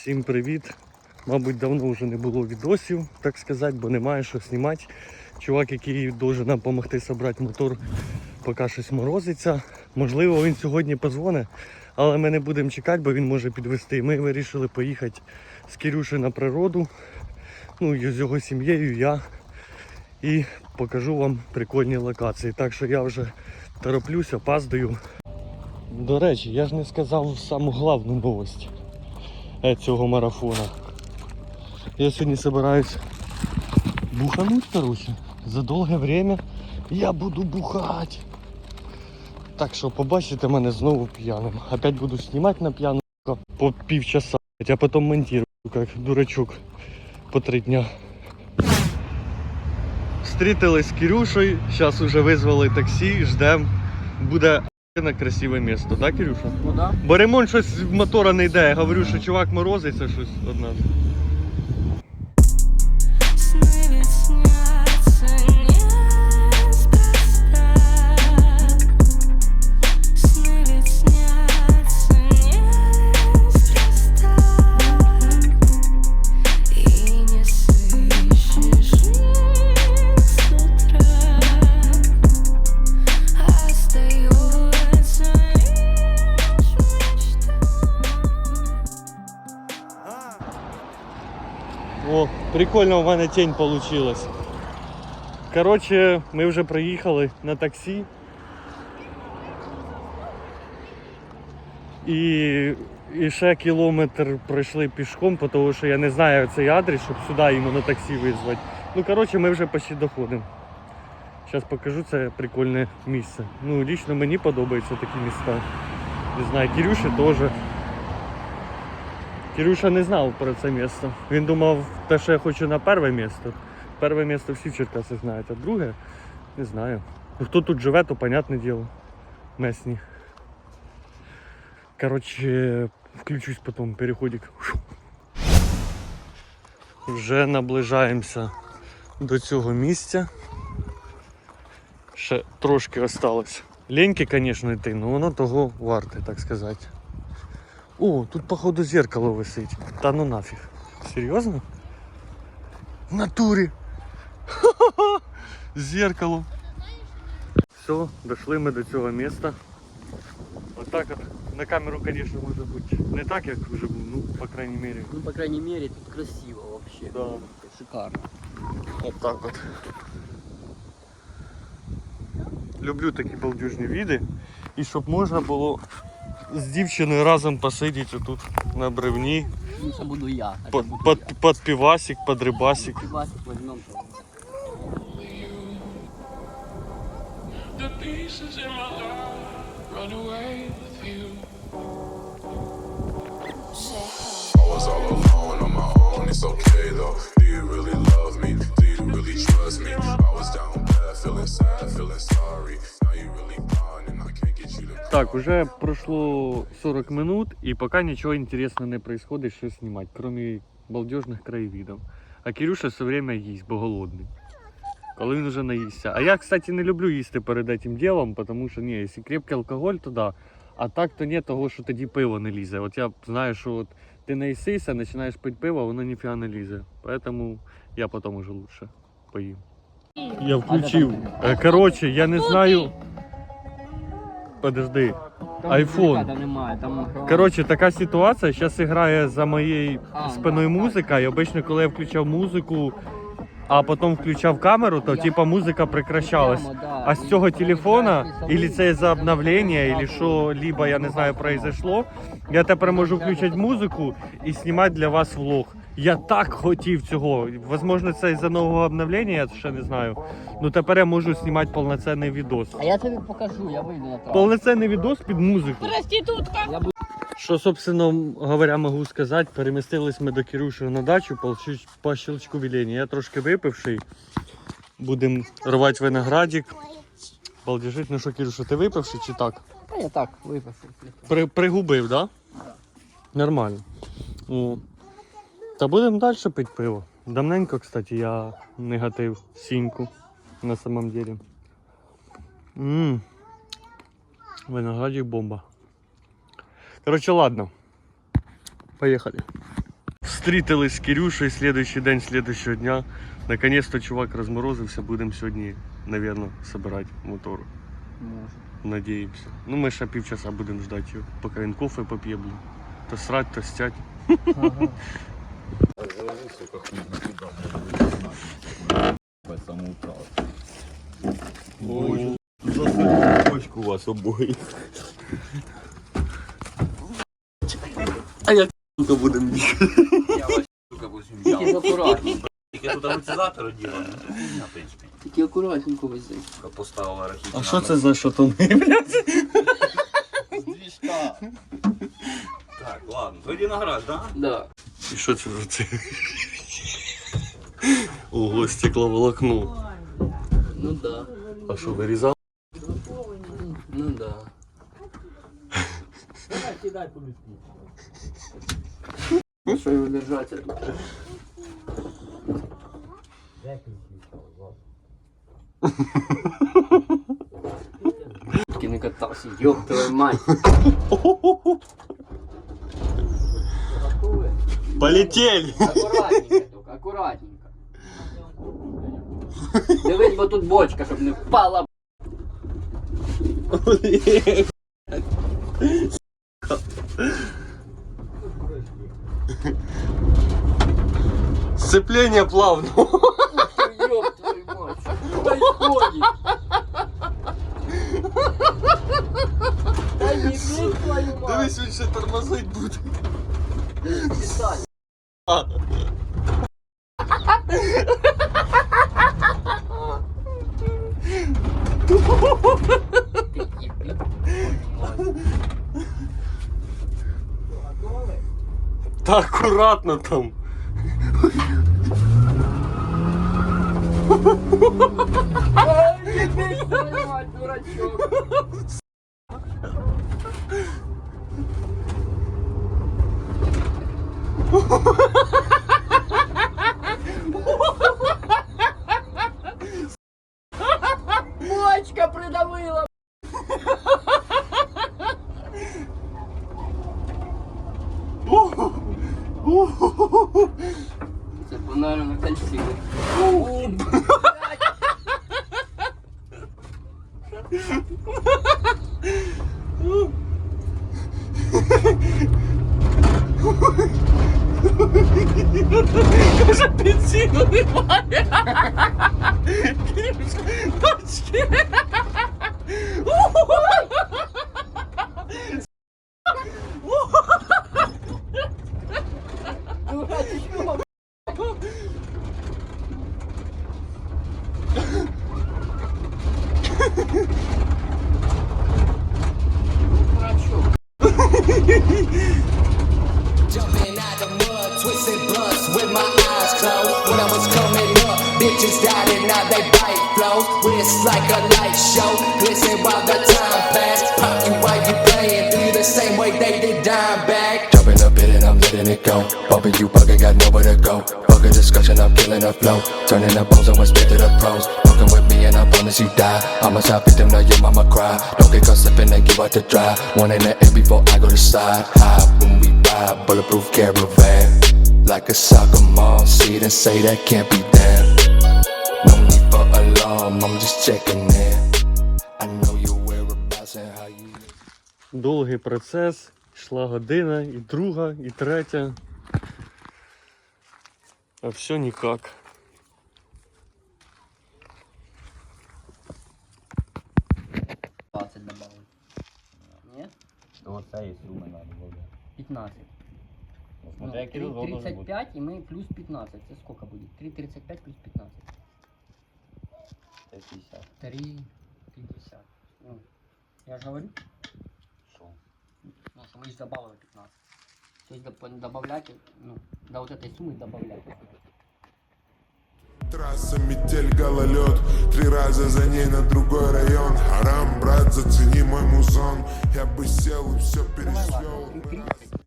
Всім привіт! Мабуть, давно вже не було відосів, так сказати, бо немає що знімати. Чувак, який дуже нам допомогти зібрати мотор, поки щось морозиться. Можливо, він сьогодні позвонить, але ми не будемо чекати, бо він може підвести. Ми вирішили поїхати з Кирюшею на природу, ну і з його сім'єю, я. І покажу вам прикольні локації. Так що я вже тороплюся, опаздую. До речі, я ж не сказав саму головну новость цього марафона. Я сьогодні собираюсь бухануть, короче. За довге время я буду бухать. Так що побачите мене знову п'яним. Опять буду знімати на п'яну по півчаса, а потім монтирую, як дурачок по три дня. Встретились з Кирюшею, зараз уже визвали таксі, ждем. Буде на красиве місто, так, Кирюша? Ну да. Бо ремонт щось в мотора не йде. Я говорю, що чувак морозиться щось од нас. О, прикольно у мене тінь получилась. Коротше, ми вже приїхали на таксі. І, і ще кілометр пройшли пішком, тому що я не знаю цей адрес, щоб сюди йому на таксі визвати. Ну, коротше, ми вже почти доходимо. Зараз покажу це прикольне місце. Ну, лічно мені подобаються такі міста. Не знаю, Кирюші теж. Кирюша не знав про це місце. Він думав, те, що я хочу на перше місце. Перше місце всі в Черкасах знають, а друге не знаю. Ну, Хто тут живе, то понятне діло. Месні. Коротше, включусь потім переходик. Вже наближаємося до цього місця. Ще трошки осталось. Леньки, звісно, йти, але воно того варте, так сказати. О, тут походу зеркало висить. Та ну нафіг. Серйозно? В натурі. Ха-ха-ха! Зеркало. Все, дошли ми до цього міста. Отак от. На камеру, звісно, може бути не так, як вживу, ну, по крайней мере. Ну, по крайней мере, тут красиво вообще. Да. Шикарно. От так от. Люблю такі балдюжні віди. І щоб можна було З дівчиною разом посидіти тут на бревні. Ну, це буду я. а це Под, буду под, я. под пивасик, под рибасик. Пивасик возьмем. The pieces in my heart run away with you. I was all alone on my own, it's okay though. Do you really love me? Do you really trust me? I was Так, уже прошло 40 минут, и пока ничего интересного не происходит, что снимать, кроме балдежных краевидов. А Кирюша все время їсть, бо голодний. Коли він вже наїсться. А я, кстати, не люблю їсти перед этим ділом, тому що ні, якщо крепкий алкоголь, то да. А так то ні, того, що тоді пиво не лізе. От я знаю, що от ти наїсися, починаєш пити пиво, воно ніфіга не лізе. Поэтому я потім уже лучше поїм. Я включив. Е, Коротше, я не знаю. Подожди. Там Айфон. немає, там. Коротше, така ситуація. Зараз грає за моєю А, спиною да, музика, і обично, коли я включав музику, а потім включав камеру, то Я- типа музика прекращалась. Прямо, да. А з цього телефона, красний це за обновлення, или що, либо я не знаю, произошло, я тепер можу включати музику і знімати для вас влог. Я так хотів цього. Возможно, це із-за нового обновлення, я ще не знаю. Ну тепер я можу знімати повноцінний відос. А я тобі покажу, я вийду на трасу. Повноцінний відос під музику. Я буду Що, собственно говоря, можу сказати, перемістились ми до Кирюші на дачу по, щ- по щелчку велення. Я трошки випивший. Будемо рвати виноградик. Балдіжить, ну що, Кирюша, ти випивший чи так? Та я так випишу. При, пригубив, да? Нормально. О. Та будемо далі пити пиво. Давненько, кстати, я не гатив сіньку на самом деле. Ммм. Виноградик бомба. Короче, ладно. Поехали. Встретились з Кирюшею, слідуючий день, слідуючого дня. Наконец-то чувак розморозився, будемо сьогодні, напевно, собирати мотор. Може. Надіємося. Ну ми ще півчаса будемо ждати його, поки він кофе поп'є, блін. То срать, то стять. У вас обоє. А як сука будемо їхати? Тільки. Тільки тут амортизатор діла, ну. Тільки акуратненько вези. Поставила рахіт. А що це за шатуни, блядь? Так, ладно. Тоді на гараж, да? Да. І що це за це? Ого, стекловолокно. Ну да. А що, вирізав? Ну да. Ну що його держаться тут? Таки не катався, ёб твою мать. Полетели! Акуратненько только, акуратненько. Дивись, бо тут бочка, щоб не впала. Сцепление плавно. Ёб твою мать, что происходит? Да не бей твою мать. Дивись, він ще тормозить буде. Ты еби. Та акуратно там. Не бей твою мать, дурачок. Бочка придавила. Це банально на кольці. Каже, бензину немає. Тачки. Дурачок. Bitches died and now they bite flows. Wrist like a light show, glisten while the time pass. Pop you while you playing, do you the same way they did dime bag. Jumping up in it, I'm letting it go. Bumping you bugging, got nowhere to go. A discussion, I'm killing the flow. Turning the bones, I'ma spit to the pros. Fucking with me and I promise you die. I'm a top victim, now your mama cry. Don't get caught slipping and give out to dry. One in the air before I go to side. High when we ride, bulletproof caravan. Like a soccer mom, see it and say that can't be done. I'm just checking in. I know your whereabouts and how you. Довгий процес. Йшла година, і друга, і третя. А все ніяк. Двадцать добавить. Нет? До цієї суми треба буде. 15. Ну, Смотря який розгон може бути. 35 и мы плюс 15. Это сколько будет? 3,35 плюс 15. 50. 3,50. Ну, я же говорю, Що? ну, что мы же добавили 15. То есть добавлять, ну, до вот этой суммы добавлять. Трасса, метель, гололед Три раза за ней на другой район Харам, брат, зацени мой музон Я бы сел и все пересвел Ладно, 30